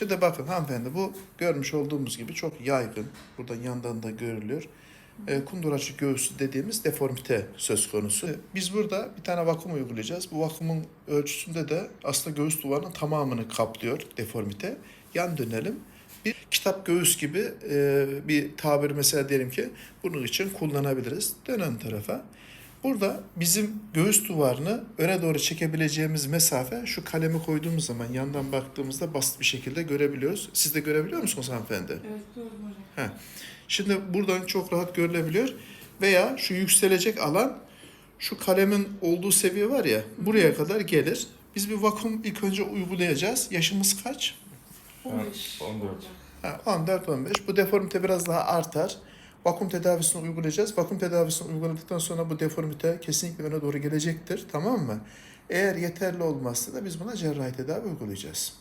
Şimdi bakın hanımefendi bu görmüş olduğumuz gibi çok yaygın. Burada yandan da görülüyor. E, kunduraçı göğüsü dediğimiz deformite söz konusu. Biz burada bir tane vakum uygulayacağız. Bu vakumun ölçüsünde de aslında göğüs duvarının tamamını kaplıyor deformite. Yan dönelim. Bir kitap göğüs gibi e, bir tabir mesela diyelim ki bunun için kullanabiliriz. Dönen tarafa. Burada bizim göğüs duvarını öne doğru çekebileceğimiz mesafe şu kalemi koyduğumuz zaman yandan baktığımızda basit bir şekilde görebiliyoruz. Siz de görebiliyor musunuz hanımefendi? Evet gördüm hocam. Şimdi buradan çok rahat görülebiliyor. Veya şu yükselecek alan şu kalemin olduğu seviye var ya buraya kadar gelir. Biz bir vakum ilk önce uygulayacağız. Yaşımız kaç? 15. 14. Ha, 14-15. Bu deformite biraz daha artar. Vakum tedavisini uygulayacağız. Vakum tedavisini uyguladıktan sonra bu deformite kesinlikle öne doğru gelecektir. Tamam mı? Eğer yeterli olmazsa da biz buna cerrahi tedavi uygulayacağız.